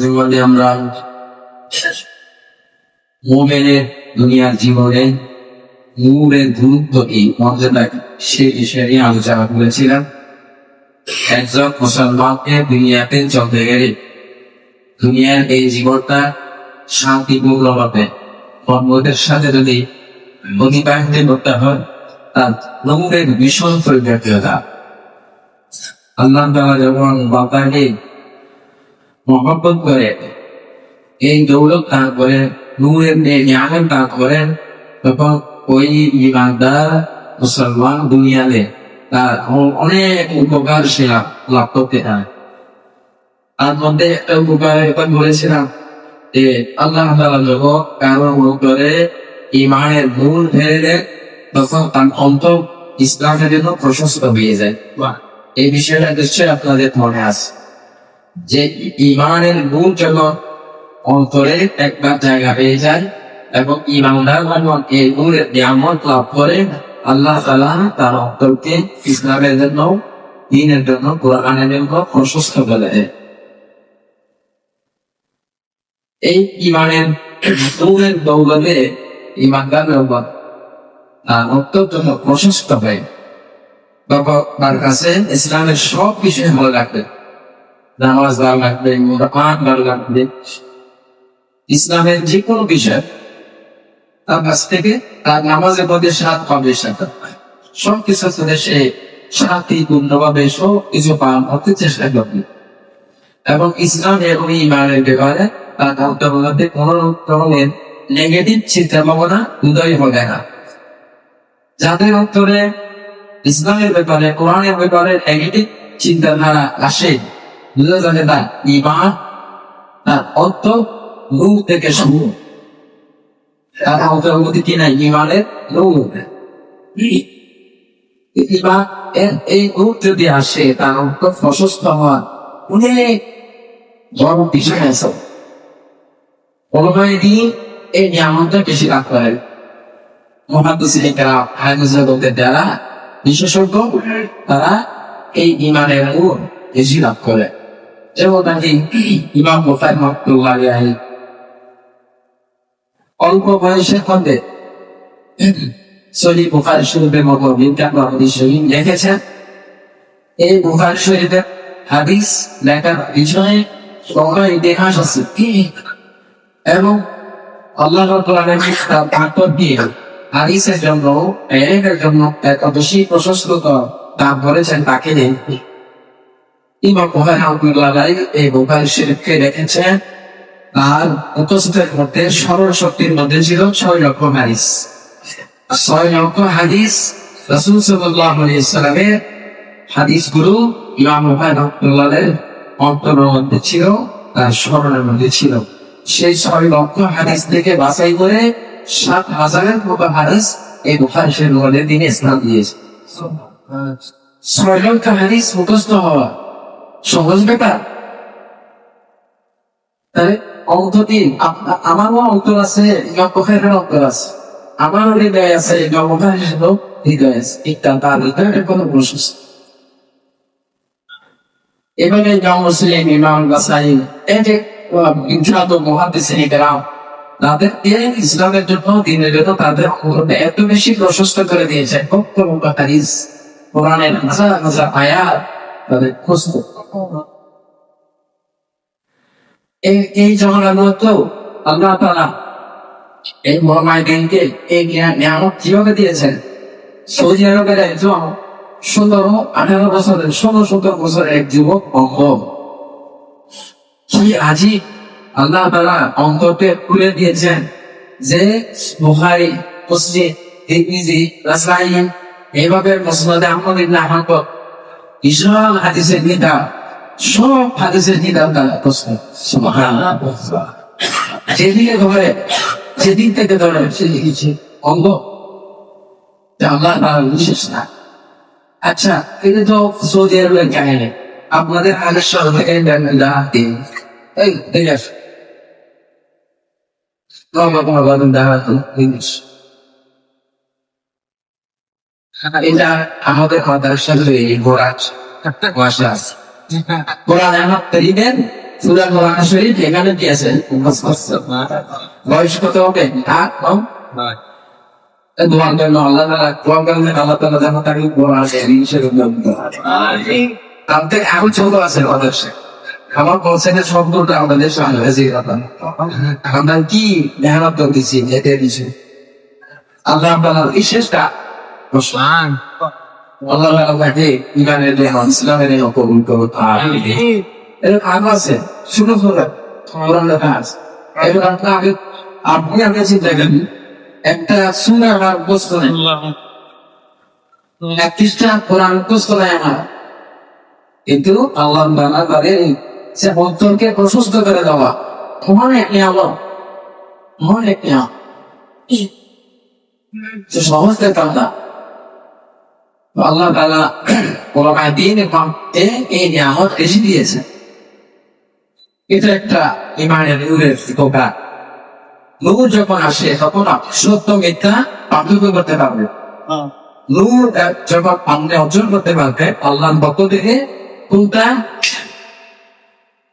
জীবনে আমরা মোমেনের দুনিয়ার জীবনে নূরের গুরুত্ব কি মর্যাদা সে বিষয়ে নিয়ে আলোচনা করেছিলাম। একজন মুসলমানকে দুনিয়াতে চলতে গেলে দুনিয়ার এই জীবনটা শান্তিপূর্ণভাবে কর্মদের সাথে যদি অতিবাহিত করতে হয়, তার নূরের ভীষণ পরিবর্তিতা আল্লাহ যখন বাবাকে মহব্বত করে এই দৌলত দান করেন নূরের জ্ঞানের দান করেন তখন ওই ইমানদার মুসলমান দুনিয়াতে তার অনেক উপকার সে লাভ- করতে পারে তার মধ্যে একটা উপকার এখন বলেছিলাম যে আল্লাহ তাআলা যখন কারও উপরে ইমানের মূল ফেলে তখন তার অন্তর ইসলামের জন্য প্রশস্ত হয়ে যায় এই বিষয়টা নিশ্চয়ই আপনাদের মনে আছে যে ইমানের গুণ যখন অন্তরে একবার জায়গা পেয়ে যায় এবং ইমানদার যখন এই নূরের নিয়ামত লাভ করে, আল্লাহ তালা তার অন্তরকে ইসলামের জন্য, দিনের জন্য কোরআনের জন্য প্রশস্ত করে এই ইমানের নূরের দৌলতে ইমানদার অন্তর জন্য প্রশস্ত হয়। তখন তার কাছে ইসলামের সব বিষয় ভালো লাগবে নামাজ ভালো লাগবে কোরআন লাগবে ইসলামের যে কোনো বিষয় তার কাছ থেকে তার নামাজের মধ্যে সাত পাবে সব কিছু থেকে সে শান্তিপূর্ণ ভাবে সব কিছু পালন করতে চেষ্টা করবে। এবং ইসলাম এবং ইমানের ব্যাপারে তার কোন ধরনের নেগেটিভ চিন্তা ভাবনা উদয় হবে না। যাদের অন্তরে ইসলামের ব্যাপারে, কোরআনের ব্যাপারে নেগেটিভ চিন্তাধারা আসে অর্থ থেকে ইমানের এই নূর যদি আসে, তার প্রশস্ত হওয়া বড় বিষয় আছে। দিয়ে এই বেশি লাভ করে। মহাদিসিরা হাদিসের বলতে যারা বিশেষজ্ঞ, তারা এই ইমানের নূর বেশি লাভ করে। যেমন নাকি ইমাম আলাইহি অল্প বয়সের মধ্যে সলি বুখারি লিখেছেন এই বুখারি হাদিস লেখার ইতিহাস আছে। এবং আল্লাহ রাব্বুল আলামিন তার পাথর দিয়ে হাদিসের জন্য এর জন্য এত বেশি প্রশস্ত তাকে নেই ইমাম বুখারী আলাইহি এই বুখারী শরীফকে রেখেছেন আর উপস্থিতের মধ্যে সরল শক্তির মধ্যে ছিল ছয় লক্ষ হাদিস। ছয় লক্ষ হাদিস রাসূল সাল্লাল্লাহু আলাইহি সাল্লামের হাদিসগুলো ইমাম অন্তরের মধ্যে ছিল, তার স্মরণের মধ্যে ছিল। সেই ছয় লক্ষ হাদিস থেকে বাছাই করে সাত হাজারের মতো হাদিস এই বুখারী শরীফের মধ্যে তিনি দিয়েছে। ছয় লক্ষ হাদিস মুখস্থ হওয়া সহজ ব্যাপার। তাহলে অঙ্ক আছে অঙ্ক আছে। হৃদয় আছে হৃদয় আছে। তার কোনো। এভাবে এই যে বিখ্যাত ইসলামের জন্য দিনের জন্য তাদের এত বেশি প্রশস্ত করে দিয়েছে। কোরআনের হাজার হাজার আয়াত তাদের খুঁজত এই এই আল্লাহ তারা এই মহামায়দিনকে এই জ্ঞান, নিয়ামত কীভাবে দিয়েছেন? সৌদি আরবের একজন আঠারো বছরের, ষোলো সতেরো বছরের এক যুবক অঙ্গ। কি আজি আল্লাহ তারা অন্তরকে খুলে দিয়েছেন যে বুহারি মুসলিম, তিরমিজি রাসাইন এইভাবে মুসনাদে আহমদ ইবনে আহমদ হাদিসের কিতাব সব হাদিসের কিতাব তারা সুবহানাল্লাহ। যেদিকে ধরে থেকে ধরে সে লিখেছে, অঙ্গ। আল্লাহ তাআলা বিশেষ না। আচ্ছা এটা তো সৌদি আরবের কাহিনী। আপনাদের আগের আমাদের এই ঘোড়া মাসা আছে। কোরআন সুরা কোরআন শরীফ এখানে করছে। বয়স কত হবে আট নয় দোয়ার জন্য আল্লাহ তাআলা দোয়া করলে আল্লাহ তাআলা যেন তাকে কোরআন হিসেবে। এখন ছোট আছে অদর্শ আমার পৌঁছানোর শব্দটা আমাদের সামনে হয়েছে আমরা কি মেহনত করতেছি এটা দিছি আল্লাহ আপনার বিশেষটা আল্লাহ তাআলাকে ইমানের রেহমান ইসলামের রেহমান কবুল করুন এরকম আগে আছে শুরু করে কোরআন লেখা এবার আপনার আগে আপনি আগে চিন্তা করেন একটা সুন্দর আমার বস্তু নেই। এক কোরআন বস্তু নেই আমার। কিন্তু আল্লাহ বানা সে অন্তরকে প্রশস্ত করে দেওয়া। অনেক নিয়ামত অনেক নিয়াম সে সহজ না। আল্লাহ তালা কোরআন দিন পাম্পে এই নিয়ামত দিয়েছে এটা একটা ইমানের নূরের প্রকার নূর যখন আসে তখন সত্য মিথ্যা পার্থক্য করতে পারবে নূর যখন আপনি অর্জন করতে পারবে আল্লাহর পক্ষ থেকে কোনটা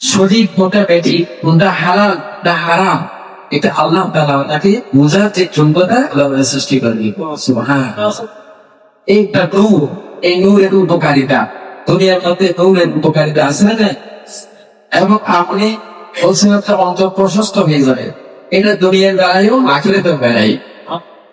সঠিক কোনটা বেটি কোনটা হালাল কোনটা হারাম এটা আল্লাহ তাআলা আপনাকে বোঝার যে যোগ্যতা সৃষ্টি করে সুবহানাল্লাহ। এইটা নূর এই নূরের উপকারিতা। দুনিয়ার মধ্যে নূরের উপকারিতা আছে না এবং আপনি একটা অন্তর প্রশস্ত হয়ে যাবে। এটা দুনিয়ার বেলায়ও আখেরে তো বেড়াই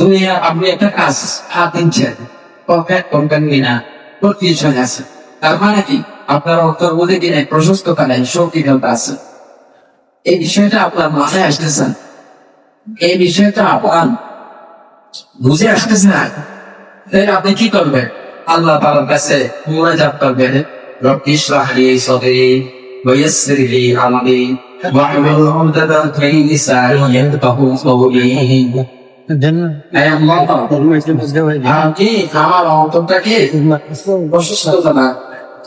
দুনিয়া, আপনি একটা কাজ হাত দিচ্ছেন। পকেট করবেন কিনা? প্রতিষ্ঠান আছে। তার মানে কি? আপনার অন্তর মধ্যে কিনা প্রশস্ততা নেই শক্তিটা আছে। এই বিষয়টা আপনার মাথায় আসতেছে না। এই বিষয়টা আপনার বুঝে আসতেছে না। আপনি কি করবেন? আল্লাহ তালার কাছে মুনাজাত করবেন রব্বি ইশরাহ লি সাদরি ওয়া ইয়াসসির লি আমরি ওয়াহলুল 'উকদাতাম মিন লিসানি ইয়াফকাহু কওলি হে আল্লাহ আপনি আমার অন্তরটাকে প্রশস্ততা না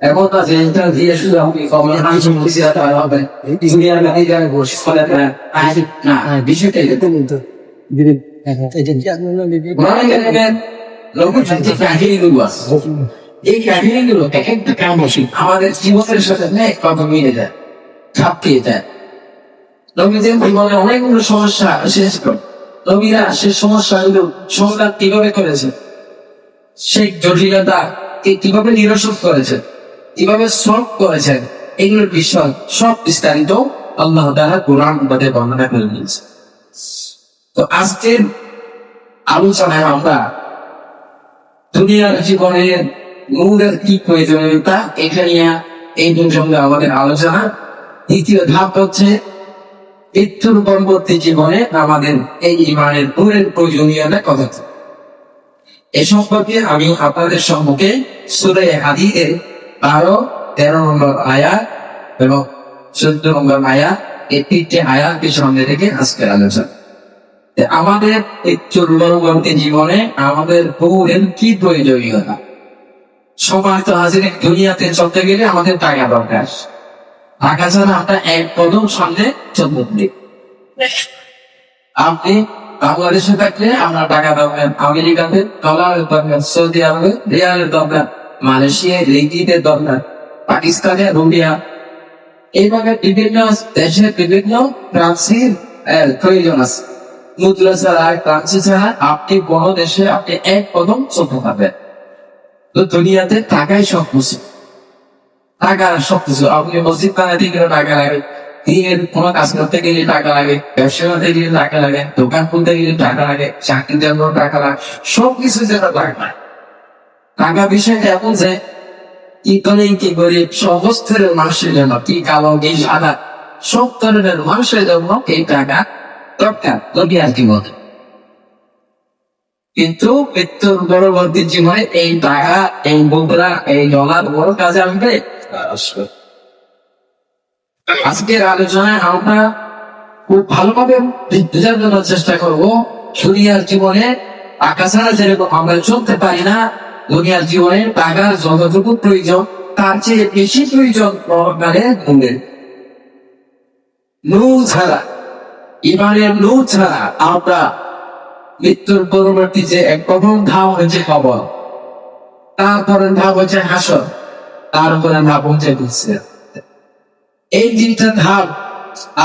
এখন তো দিয়ে শুধু আপনি কমন হাইস মুসি আতা হবে। বসে ফলে না বিষয়টা এটা। এক একটা কামসি আমাদের জীবনের সাথে মিলে যায় যায় নবীদের জীবনে অনেকগুলো সমস্যা শেষ করে। সে সমস্যাগুলো সমাধান কীভাবে করেছে? সেই জটিলতা কীভাবে নিরসন করেছে? কীভাবে সলভ করেছেন, এগুলোর বিষয় সব বিস্তারিত আল্লাহ তাআলা কোরআন বাদে বর্ণনা করে দিয়েছে তো আজকের আলোচনায় আমরা দুনিয়ার জীবনের নূরের কি প্রয়োজনীয়তা এটা নিয়ে এই সঙ্গে আমাদের আলোচনা। দ্বিতীয় ধাপ হচ্ছে মৃত্যুর পরবর্তী জীবনে আমাদের এই ইমানের নূরের প্রয়োজনীয়তা কথা এ সম্পর্কে আমি আপনাদের সম্মুখে সুরে হাদিদের বারো, তেরো নম্বর আয়া এবং চোদ্দ নম্বর আয়া এই তিনটে আয়াতের সঙ্গে থেকে আজকের আলোচনা। আমাদের এই চূর্ণবর্তী জীবনে আমাদের বহুরের কি প্রয়োজনীয়তা? সময় তো হাজির দুনিয়াতে চলতে গেলে আমাদের টাকা দরকার। টাকা ছাড়া আমরা এক কদম সামনে চলতে আপনি বাংলাদেশে থাকলে আমরা টাকা দরকার, আমেরিকাতে ডলারের দরকার, সৌদি আরবে রিয়ালের দরকার। মালয়েশিয়ায় দরকার পাকিস্তানে এইভাবে বিভিন্ন দেশের বিভিন্ন প্রয়োজন আছে। মুদ্রা ছাড়া ছাড়া আপনি কোনো দেশে আপনি এক কদম চলতে পারবেন। তো দুনিয়াতে টাকাই সব কিছু টাকা সব কিছু। আপনি মসজিদ বানাতে গেলে টাকা লাগে, দিনের কোনো কাজ করতে গেলে টাকা লাগে, ব্যবসা করতে গেলে টাকা লাগে, দোকান খুলতে গেলে টাকা লাগে, চাকরি জন্য টাকা লাগে সব কিছু যেন লাগে টাকা বিষয়টা এমন যে কি করে কি গরিব সমস্ত মানুষের জন্য কি কালো, কি সাদা, সব ধরনের মানুষের জন্য এই টাকা দরকার দুনিয়ার জীবনে কিন্তু মৃত্যুর পরবর্তী জীবনে এই টাকা, এই মুদ্রা, এই ডলার বড় কাজে আসবে আজকের আলোচনায় আমরা খুব ভালোভাবে বোঝার জন্য চেষ্টা করব, দুনিয়ার জীবনে ছাড়া যেরকম আমরা চলতে পারি না দুনিয়ার জীবনে টাকার যতটুকু প্রয়োজন, তার চেয়ে বেশি প্রয়োজন মানে নূরের নূর ছাড়া, ইমানের নূর ছাড়া আমরা মৃত্যুর পরবর্তী যে এক প্রথম ধাপ হচ্ছে কবর তারপরে ধাপ হচ্ছে হাসর তারপরে ধাপ হচ্ছে দিচ্ছে এই তিনটা ধাপ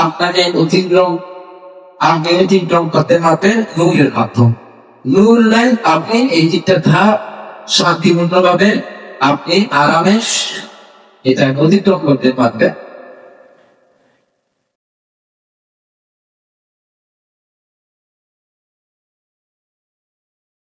আপনাকে অতিক্রম, আপনি অতিক্রম করতে পারবেন নূরের মাধ্যম। নূর নাই আপনি এই তিনটা ধাপ শান্তিপূর্ণ ভাবে আপনি আরামে এটা অতিক্রম করতে পারবেন।